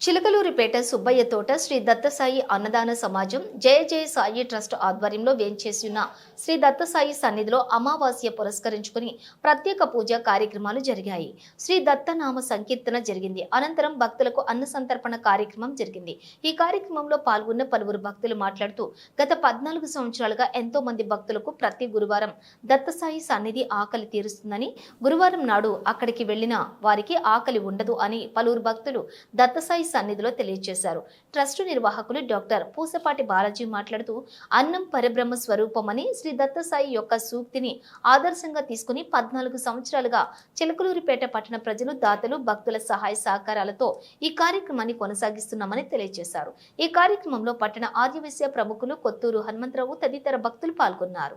చిలకలూరిపేట సుబ్బయ్య తోట శ్రీ దత్తసాయి అన్నదాన సమాజం జయ జయ సాయి ట్రస్ట్ ఆధ్వర్యంలో వేంచేసిన శ్రీ దత్తసాయి సన్నిధిలో అమావాస్య పురస్కరించుకుని ప్రత్యేక పూజ కార్యక్రమాలు జరిగాయి. శ్రీ దత్తనామ సంకీర్తన జరిగింది. అనంతరం భక్తులకు అన్న సంతర్పణ కార్యక్రమం జరిగింది. ఈ కార్యక్రమంలో పాల్గొన్న పలువురు భక్తులు మాట్లాడుతూ గత పద్నాలుగు సంవత్సరాలుగా ఎంతో మంది భక్తులకు ప్రతి గురువారం దత్తసాయి సన్నిధి ఆకలి తీరుస్తుందని గురువారం నాడు అక్కడికి వెళ్ళిన వారికి ఆకలి ఉండదు అని పలువురు భక్తులు దత్తసాయి సన్నిధిలో తెలియజేశారు. ట్రస్టు నిర్వాహకులు డాక్టర్ పూసపాటి బాలాజీ మాట్లాడుతూ అన్నం పరబ్రహ్మ స్వరూపమని శ్రీ దత్తసాయి యొక్క సూక్తిని ఆదర్శంగా తీసుకుని పద్నాలుగు సంవత్సరాలుగా చిలకలూరిపేట పట్టణ ప్రజలు దాతలు భక్తుల సహాయ సహకారాలతో ఈ కార్యక్రమాన్ని కొనసాగిస్తున్నామని తెలియజేశారు. ఈ కార్యక్రమంలో పట్టణ ఆదివాసీ ప్రముఖులు కొత్తూరు హనుమంతరావు తదితర భక్తులు పాల్గొన్నారు.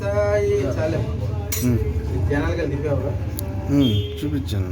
సాయి చాలే. జనాలు దింపావుగా చూపించాను.